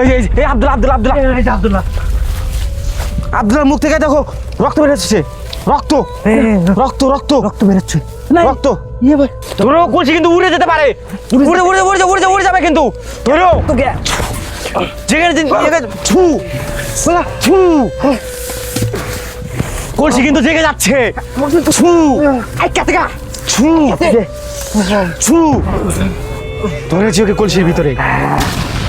এই এই এই আব্দুল আব্দুল আব্দুল। এই যে আব্দুল্লাহ আব্দুলের মুখ থেকে দেখো রক্ত বেরোচ্ছে রক্ত রক্ত রক্ত। রক্ত বেরোচ্ছে রক্ত। ইয়ে ভাই। ধরো কলসি কিন্তু উড়ে যেতে পারে। উড়ে উড়ে উড়ে উড়ে উড়ে যাবে কিন্তু। ধরো। যেখানে যেখানে ছু। ছু। কলসি কিন্তু জেগে যাচ্ছে। ছু। আই কাটকা ছু। ছু। ধরেছি ওকে কলসির ভিতরে।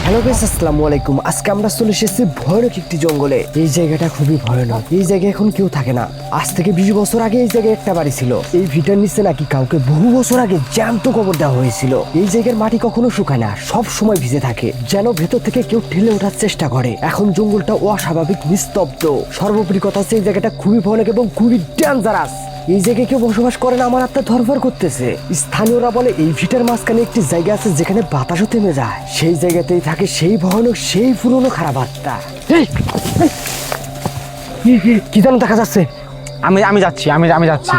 হ্যালো গাইস আসসালামু আলাইকুম। আজকে আমরা চলে এসেছি ভয়ানক একটি জঙ্গলে। এই জায়গাটা খুবই ভয়ানক। এই জায়গায় এখন কেউ থাকে না। আজ থেকে বিশ বছর আগে এই জায়গায় একটা বাড়ি ছিল। এই ভিটার নিচে নাকি কাউকে বহু বছর আগে জ্যান্ত কবর দেওয়া হয়েছিল। এই জায়গার মাটি কখনো শুকায় না, সব সময় ভিজে থাকে, যেন ভেতর থেকে কেউ ঠেলে ওঠার চেষ্টা করে। এখন জঙ্গলটা অস্বাভাবিক, নিস্তব্ধ। সর্বোপরি কথা এই জায়গাটা খুবই ভয়ানক এবং খুবই ডেঞ্জারাস এই জায়গায় কেউ বসবাস করে না আমার আত্মা ধরফর করতেছে। স্থানীয়রা বলে এই ভিটার মাঝখানে একটি জায়গা আছে যেখানে বাতাসও থেমে যায়। সেই জায়গাতেই থাকে সেই ভয়ানক সেই পুরনো খারাপ আত্মা। কি- যেন দেখা যাচ্ছে? আমি আমি যাচ্ছি আমি আমি যাচ্ছি।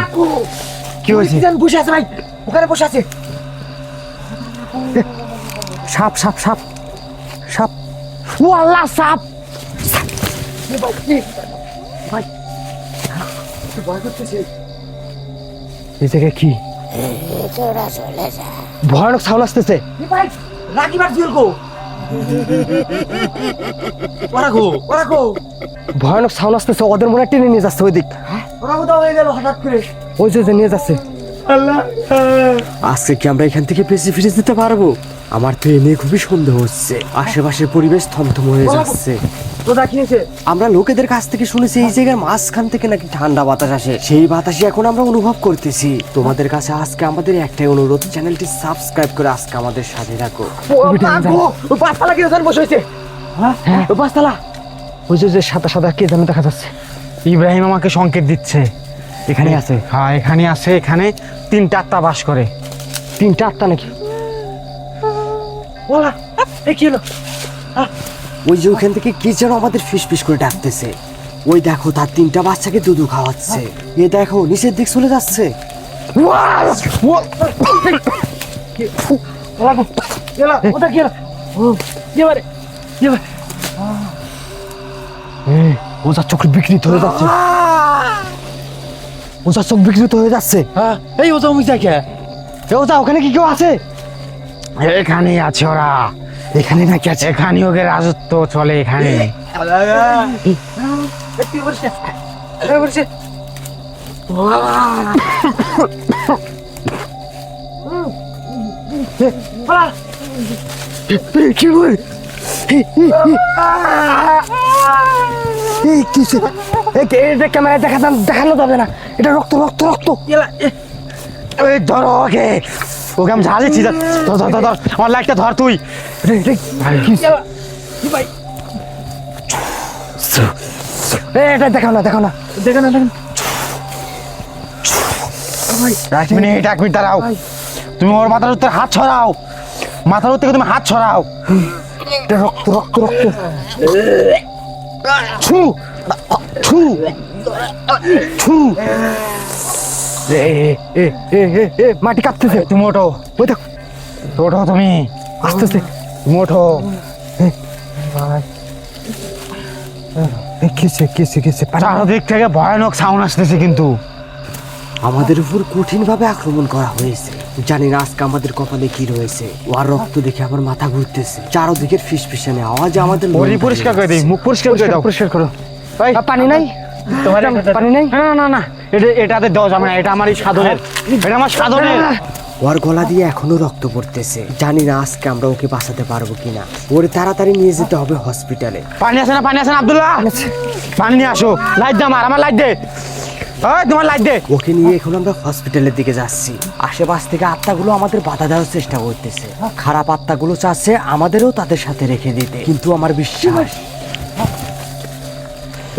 কি হয়েছে? যেন বসে আছে ভাই? ওখানে বসে আছে। সাপ সাপ সাপ সাপ। ও আল্লাহ সাপ! ভাই ভয় করতেছে। এই জায়গায় কি? ভয়ানক সাউন্ড আসতেছে। ভয়ানক সাউন্ড আসতেছে ওদের মনে টেনে নিয়ে যাচ্ছে ওই দিক হয়ে গেল হঠাৎ করে। ওই যে যে নিয়ে যাচ্ছে। আজকে কি আমরা এখান থেকে বেশি ফিরে যেতে পারব? আমার তো এ নিয়ে খুবই সন্দেহ হচ্ছে। আশেপাশের পরিবেশ থমথম হয়ে যাচ্ছে। তোরা কিনেছে আমরা লোকেদের কাছ থেকে শুনেছি এই জায়গার মাঝখান থেকে নাকি ঠান্ডা বাতাস আসে। সেই বাতাসই এখন আমরা অনুভব করতেছি। তোমাদের কাছে আজকে আমাদের একটাই অনুরোধ চ্যানেলটি সাবস্ক্রাইব করে আজকে আমাদের সাথে রাখো ও পাঁচতলা ধরে বসে হয়েছে? হ্যাঁ? পাঁচতলা ওই যে যে সাদা সাদা কে যেন দেখা যাচ্ছে। ইব্রাহিম আমাকে সংকেত দিচ্ছে। এখানে আছে? হ্যাঁ এখানে আছে এখানে তিনটা আত্মা বাস করে। তিনটা আটটা নাকি? ওলা এ কি হলো? ওই যে ওখান থেকে কি যেন আমাদের ফিস ফিস করে ডাকতেছে। ওই দেখো তার তিনটা বাচ্চাকে দুধু খাওয়াচ্ছে। এ দেখো নিচের দিক চলে যাচ্ছে। ওজার চোখ বিকৃত হয়ে যাচ্ছে। ওজার চোখ বিকৃত হয়ে যাচ্ছে। হ্যাঁ এই মুই দেখে এ ওজা ওখানে কি কেউ আছে? এখানে আছে ওরা এখানে নাকি আছে এখানে ওকে রাজত্ব চলে এখানে কি করছে কি করছে ওলা কি বল এই কিসে এটা ক্যামেরায় দেখা দেখানো যাবে না এটা রক্ত রক্ত রক্ত ধরো ওকে ওকে আমি ঝালিছি ধর ধর ধর আমার লাইটটা ধর তুই। ভাই। এটা দেখাও না দেখাও না দেখেন না দেখেন এক মিনিট এক মিনিট দাঁড়াও। তুমি ওর মাথার উত্তর হাত ছড়াও। মাথার উত্তর থেকে তুমি হাত ছড়াও। রক্ত রক্ত রক্ত। ছু ছু ছু। এ এ এ এ এ মাটি কাঁপতেছে। তুমি ওঠো। ওই দেখো। ওঠো তুমি। আসতেছে। তুমি ওঠো। কিসে কিসে কিসে চারদিক থেকে ভয়ানক সাউন্ড আসতেছে কিন্তু। আমাদের উপর কঠিন ভাবে আক্রমণ করা হয়েছে। জানি না আজকে আমাদের কপালে কি রয়েছে। ওর রক্ত দেখে আমার মাথা ঘুরতেছে। চারোদিকের ফিস ফিসানে আওয়াজ আমাদের পরিষ্কার করে দিই মুখ পরিষ্কার করে দাও। পরিষ্কার করো। পানি নাই? তোমার পানি নাই? না না না। এটা এটাতে দেওয়া যাবে না এটা আমার এই সাধনের। এটা আমার সাধনের। ওর গলা দিয়ে এখনও রক্ত পড়তেছে। জানি না আজকে আমরা ওকে বাঁচাতে পারব কিনা। ওরে তাড়াতাড়ি নিয়ে যেতে হবে হসপিটালে পানি আছে না পানি আছে না আব্দুল্লাহ? পানি নিয়ে আসো। লাইট দে আমার আমার লাইট দে। তোমার লাইট দে। ওকে নিয়ে এখন আমরা হসপিটালের দিকে যাচ্ছি। আশেপাশ থেকে আত্মাগুলো আমাদের বাধা দেওয়ার চেষ্টা করতেছে। খারাপ আত্মাগুলো চাচ্ছে আমাদেরও তাদের সাথে রেখে দিতে। কিন্তু আমার বিশ্বাস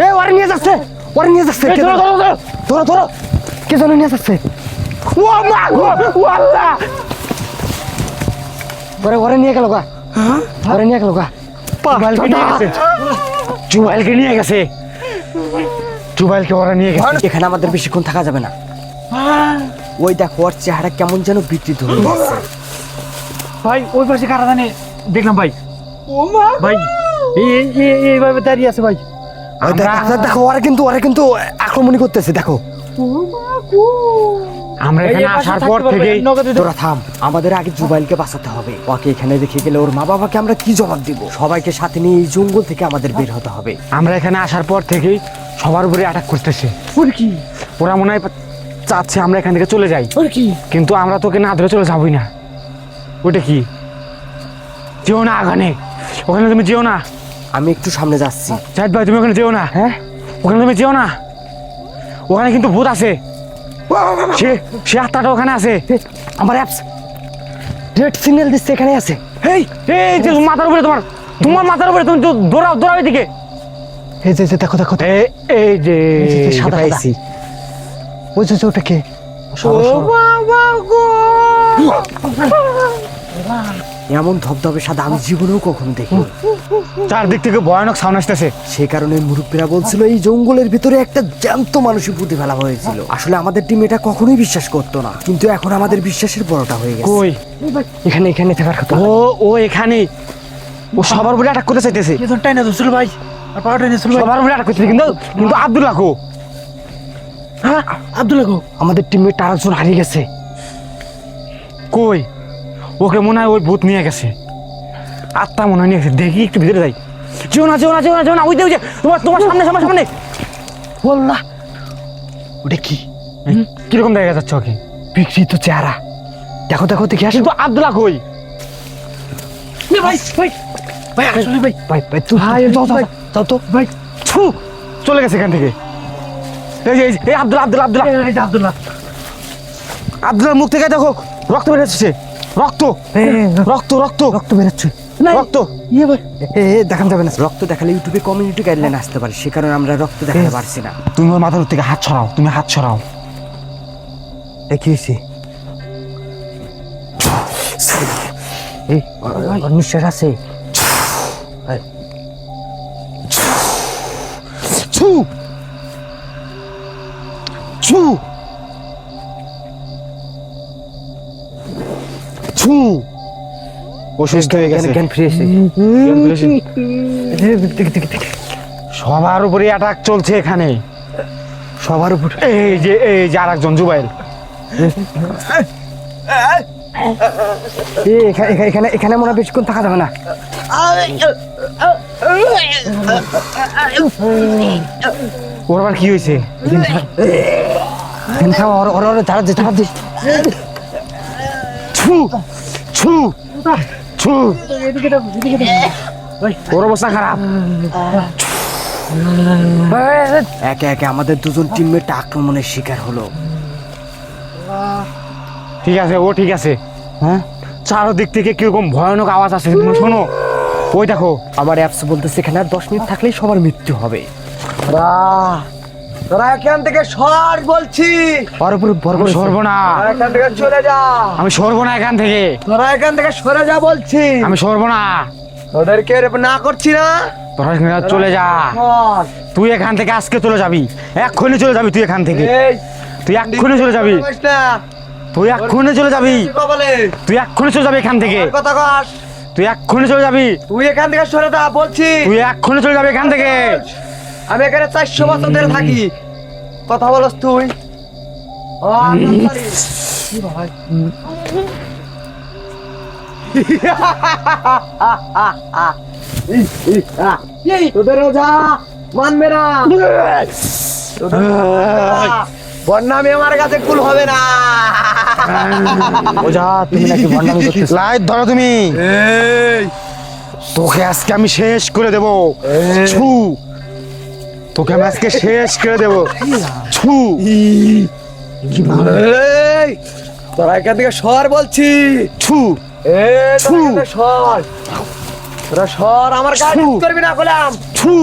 এ ওরে নিয়ে যাচ্ছে ওরে নিয়ে যাচ্ছে ধরো, ধরো, কে যেন নিয়ে যাচ্ছে ও মা গো ও আল্লাহ ওরে ওরে নিয়ে গেল গা। ওরে নিয়ে গেল গা। জুবাইলকে নিয়ে গেছে। জুবাইলকে নিয়ে গেছে। জুবাইলকে ওরা নিয়ে গেছে। এখানে আমাদের বেশিক্ষণ থাকা যাবে না। ওই দেখো ওর চেহারা কেমন যেন বিকৃত হয়ে গেছে। ভাই ওই পাশে কারা জানে দেখলাম ভাই। ও মা ভাই এই এই- এই- এইভাবে দাঁড়িয়ে আছে ভাই। দেখ- ওরা কিন্তু ওরা কিন্তু আক্রমণই করতেছে দেখো। আমরা এখানে আসার পর দেবো। তোরা থাম আমাদের আগে জুবাইলকে বাঁচাতে হবে। ওকে এখানে রেখে গেলে ওর মা বাবাকে আমরা কি জবাব দিব? সবাইকে সাথে নিয়ে এই জঙ্গল থেকে আমাদের বের হতে হবে। আমরা এখানে আসার পর থেকেই সবার উপরে অ্যাটাক করতেছে। কি? ওরা মনে হয় চাচ্ছে আমরা এখান থেকে চলে যাই। কি? কিন্তু আমরা তোকে না ধরে চলে যাবই না। ওটা কি? যেও না আগানে। ওখানে তুমি যেও না। আমি একটু সামনে যাচ্ছি। জাহিদ ভাই তুমি ওখানে যেও না? হ্যাঁ? ওখানে তুমি যেও না? ওখানে কিন্তু ভূত আছে। সে সে আত্মাটা ওখানে আছে। আমার অ্যাপস রেড সিগন্যাল দিচ্ছে এখানে আছে। এই এই যে মাথার উপরে তোমার তোমার মাথার উপরে তুমি তো দৌড়াও দৌড়াও এদিকে। এই যে দেখো দেখো। এই যে সাদা, পাইছি। ওই যে ওটা কে? সরো, সরো। এমন ধবধবে সাদা আমি জীবনেও কখনো দেখিনি। চারদিক থেকে ভয়ানক সাউন্ড আসতেছে। সে কারণে মুরব্বীরা বলছিল এই জঙ্গলের ভিতরে একটা জ্যান্ত মানুষই পুঁতে ফেলা হয়েছিল। আসলে আমাদের টিম এটা কখনোই বিশ্বাস করতো না কিন্তু এখন আমাদের বিশ্বাসের বড়টা হয়ে গেছে। কই? এখানে এখানে থাকার কথা। ও ও এখানে। ও সবার উপরে অ্যাটাক করতে চাইতেছে। কি ধর টাইনা ধরছিল ভাই। আর পাওয়া টাইনা ছিল ভাই। সবার উপরে অ্যাটাক করতে কিন্তু কিন্তু আব্দুল্লাহ কো? হ্যাঁ আব্দুল্লাহ গো আমাদের টিমে আরেকজন হারিয়ে গেছে। কই? ওকে মনে হয় ওই ভূত নিয়ে গেছে। আত্মা মনে হয় নিয়ে গেছে। দেখি একটু ভিতরে যাই। যেও না যেও না যেও না যেও না ওই যে তোমার তোমার সামনে সামনে সামনে। বললা। ওটা কি? কীরকম দেখা যাচ্ছে ওকে? বিকৃত চেহারা। দেখো দেখো দেখে আসো। কিন্তু আব্দুল্লাহ কই? ভাই ভাই ভাই আসলে ভাই। ভাই ভাই তুই ভাই, যাও ভাই। যাও তো। ভাই ছু চলে গেছে এখান থেকে। এই যে এই আব্দুল্লাহ আব্দুল্লাহ আব্দুল্লাহ। আব্দুল্লাহ মুখ থেকে দেখো রক্ত বের হচ্ছে রক্ত! রক্ত রক্ত! রক্ত বেরোচ্ছে। রক্ত! ইয়ে দেখান যাবে না। রক্ত দেখালে ইউটিউবে কমিউনিটি গাইডলাইন আসতে পারে সে কারণে আমরা রক্ত দেখাতে পারছি না। তুমি ওর মাথার থেকে হাত ছড়াও তুমি হাত ছড়াও ওর- ওর নিঃশ্বাস আছে। ছু! ছু! ছু। ও হয়ে গেছে। জ্ঞান ফিরে এসে সবার উপরে অ্যাটাক চলছে এখানে। সবার উপর এই যে এই যে আরেকজন জুবাইল এ, এখা- এখা- এখানে এখানে মনে হয় বেশিক্ষণ থাকা যাবে না। ওর আবার কি হয়েছে? ওর ওর দে ধারা দে ছু ছু ছু। অবস্থা খারাপ। একে একে আমাদের দুজন টিমমেট আক্রমণের শিকার হলো। ঠিক আছে, ও ঠিক আছে। হ্যাঁ? চারদিক থেকে কীরকম ভয়ানক আওয়াজ আসছে তুমি শোনো। ওই দেখো আমার অ্যাপস বলতেছে এখানে আর দশ মিনিট থাকলেই সবার মৃত্যু হবে। তোরা এখান থেকে সর বলছি। ওর উপরে সরবো না। তোরা এখান থেকে চলে যা। আমি সরবো না এখান থেকে। তোরা এখান থেকে সরে যা বলছি। আমি সরবো না। তোদেরকে না করছি না। তোরা এখান থেকে চলে যা। তুই এখান থেকে আজকে চলে যাবি। এক্ষুনি চলে যাবি তুই এখান থেকে। তুই এক্ষুনি চলে যাবি। তুই এক্ষুনি চলে যাবি। তুই এক্ষুনি চলে যাবি। এখান থেকে। কথা কস। তুই এক্ষুনি চলে যাবি। তুই এখান থেকে সরে যা বলছি। তুই এক্ষুনি চলে যাবি এখান থেকে। আমি এখানে চারশো বছর ধরে থাকি। কথা বলস তুই। মানবে না বন্যামি আমার কাছে কুল হবে না। তুমি নাকি লাইট ধরো তুমি। তোকে আজকে আমি শেষ করে দেবো। ছু। তোকে আমি আজকে শেষ করে দেব। ছু। এই, তোরা এখান থেকে সর বলছি। ছু। এ তোরা এখান সর। তোরা সর আমার গাড়ি করবি না কলাম ছু।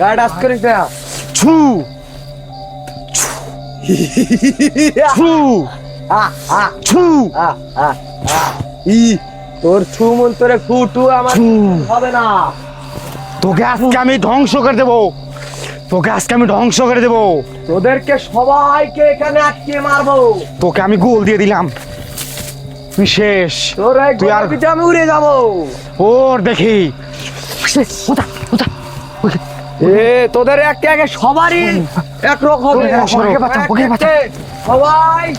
গাড়ি ডাস করিস না। ছু। ছু। ছু। ই তোর ছু মন্তরে ফুটু আমার হবে না। তোকে আজকে আমি ধ্বংস করে দেব। তোকে আজকে আমি ধ্বংস করে দেব। তোদেরকে সবাইকে এখানে আটকে মারবো। তোকে আমি গোল দিয়ে দিলাম। তুই শেষ। তুই আর- আমি উড়ে যাব। ওর দেখি। এ তোদের একে একে সবারই এক রকম হবে। ওকে বাঁচাও, ওকে বাঁচাও। সবাই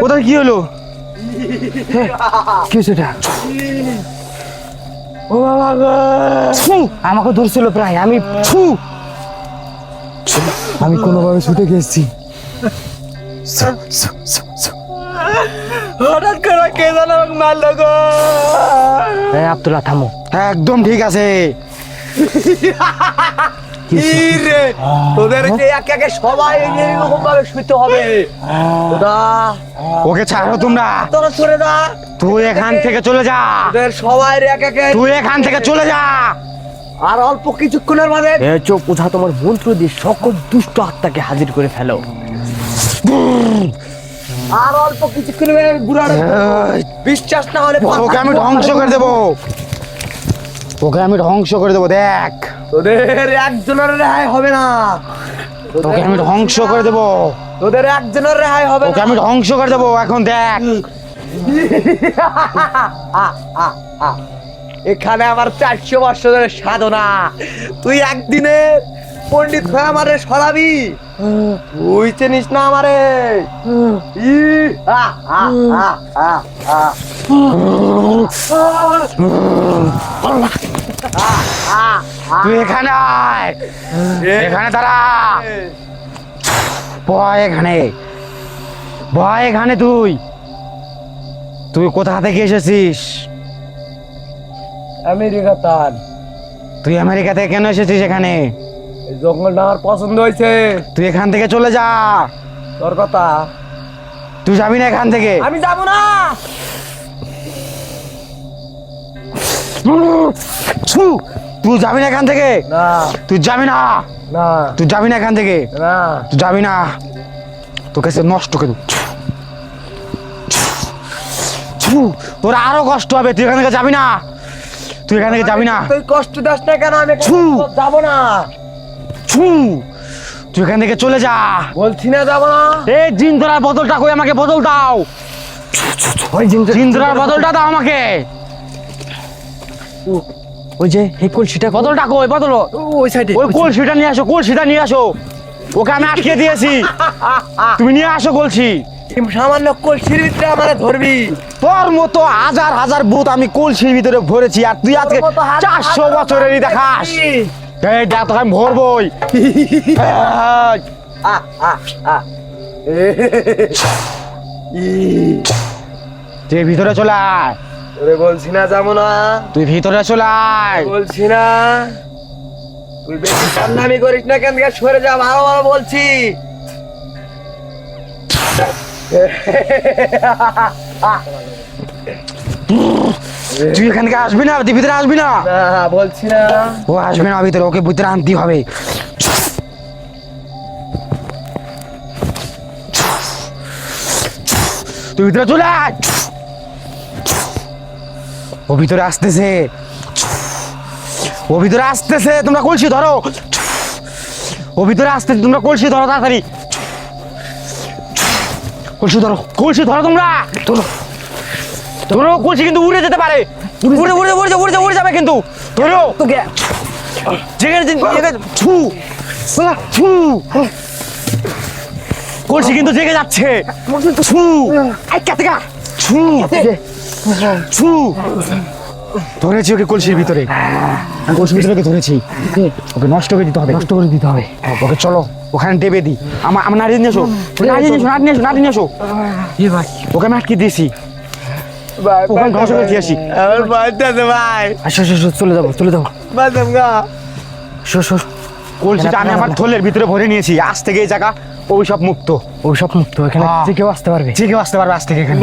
কোথায় কি হলো? কি হয়েছে ও বাবা আমাকে ধরছিল প্রায় আমি ছু। আমি কোনোভাবে ছুটে গেছি। হঠাৎ করে কে আমাকে মারলো গো। এই আব্দুল্লাহ থামো। একদম ঠিক আছে। তোদেরকে একে একে সবাই এরকম ভাবে শুইতে হবে। ওটা ওকে ছাড়ো তোমরা। তোরা সরে যা। তুই এখান থেকে চলে যা। তোদের সবাই এক একে তুই এখান থেকে চলে যা। আর অল্প কিছুক্ষণের মাঝে চোখ ওঝা তোমার মন্ত্র দিয়ে সকল দুষ্ট আত্মাকে হাজির করে ফেলো। আর অল্প কিছুক্ষণের বুড়ার বিশ্বাস না হলে ওকে আমি ধ্বংস করে দেবো। ওকে আমি ধ্বংস করে দেবো দেখ। তোদের একজনের রেহাই হবে না। তোকে আমি ধ্বংস করে দেবো। তোদের একজনের রেহাই হবে ওকে আমি ধ্বংস করে দেবো এখন দেখ। এখানে আমার চারশো বছরের সাধনা। তুই একদিনে পণ্ডিত হয়ে আমারে সরাবি। তুই চিনিস না আমারে? ই, আ, আ। তুই এখানে আয়। এখানে দাঁড়া। বয় এখানে। বয় এখানে তুই। তুই কোথা থেকে এসেছিস? আমেরিকা তার। তুই আমেরিকা থেকে কেন এসেছিস এখানে? এই জঙ্গলটা আমার পছন্দ হয়েছে। তুই এখান থেকে চলে যা। তোর কথা। তুই যাবি না এখান থেকে। আমি যাব না। ছু! তুই যাবি না এখান থেকে। না। তুই যাবি না। না। তুই যাবি না এখান থেকে। না। তুই যাবি না। তোকে সে নষ্ট করে! তোর আরও কষ্ট হবে। তুই এখান থেকে যাবি না। তুই এখান থেকে যাবি না। তুই কষ্ট দাস না কেন? আমি ছু! যাব না। ছু! তুই এখান থেকে চলে যা। বলছি না যাব না। এই জিন্দরার বদলটা কই আমাকে? বদল দাও। ওই জিন জিন্দরার বদলটা দাও আমাকে। ওই যে এই কলসিটা বদলটা কই? বদল। ওই সাইডে ওই কলসিটা নিয়ে আসো কলসিটা নিয়ে আসো। ওকে আমি আটকে দিয়েছি। তুমি নিয়ে আসো কলসি। সামান্য কলসির ভিতরে আমার ধরবি। তোর মতো হাজার হাজার ভূত আমি কলসির ভিতরে ভরেছি আর তুই আজকে চারশো বছরেরই দেখাস। আমি ভরবই তুই ভিতরে চলে আয়। তোরে বলছি না যাব না। তুই ভিতরে চলে আয়। বলছি না। তুই বেশি সামনামি করিস না কেন? সরে যা ভালো ভালো বলছি। তুই এখান থেকে আসবি না? ভিতরে আসবি না? বলছি না। ও আসবে না ভিতরে ওকে ভিতরে আনতে হবে। তুই ভিতরে চলে ও ভিতরে আসতেছে। ও ভিতরে আসতেছে তোমরা কলসি ধরো। ও ভিতরে আসতেছে তোমরা কলসি ধরো তাড়াতাড়ি। কলসি ধরো কলসি ধরো তোমরা। ধরো ধরো কলসি কিন্তু উড়ে যেতে পারে। উড়ে উড়ে উড়ে উড়ে উড়ে যাবে কিন্তু। ধরো। তোকে। যেখানে ছু। ছু। কলসি কিন্তু জেগে যাচ্ছে। ছু। ছু। ছু। ধরেছি ওকে কলসির ভিতরে। আমি কলসির ভিতরে ওকে ধরেছি। ওকে নষ্ট করে দিতে হবে। নষ্ট করে দিতে হবে। ওকে চলো ওখানে দেবে দি আমার আমার নাড়িয়ে নিয়ে এসো। নাড়িয়ে নিয়ে এসো নাড়িয়ে নিয়ে এসো নাড়িয়ে নিয়ে এসো। ভাই। ওকে আমি আটকে দিয়েছি। ওখানে ধ্বংস করে বাড়িতে আছে ভাই। আসো আসো আসো, চলে যাব চলে যাব। বাদাম গা। শো শো কলসিটা আমি আমার থলের ভিতরে ভরে নিয়েছি। আজ থেকে এই জায়গা সব মুক্ত। ওই সব মুক্ত এখানে হ্যাঁ। যে কেউ আসতে পারবে। যে কেউ আসতে পারবে আজ থেকে এখানে।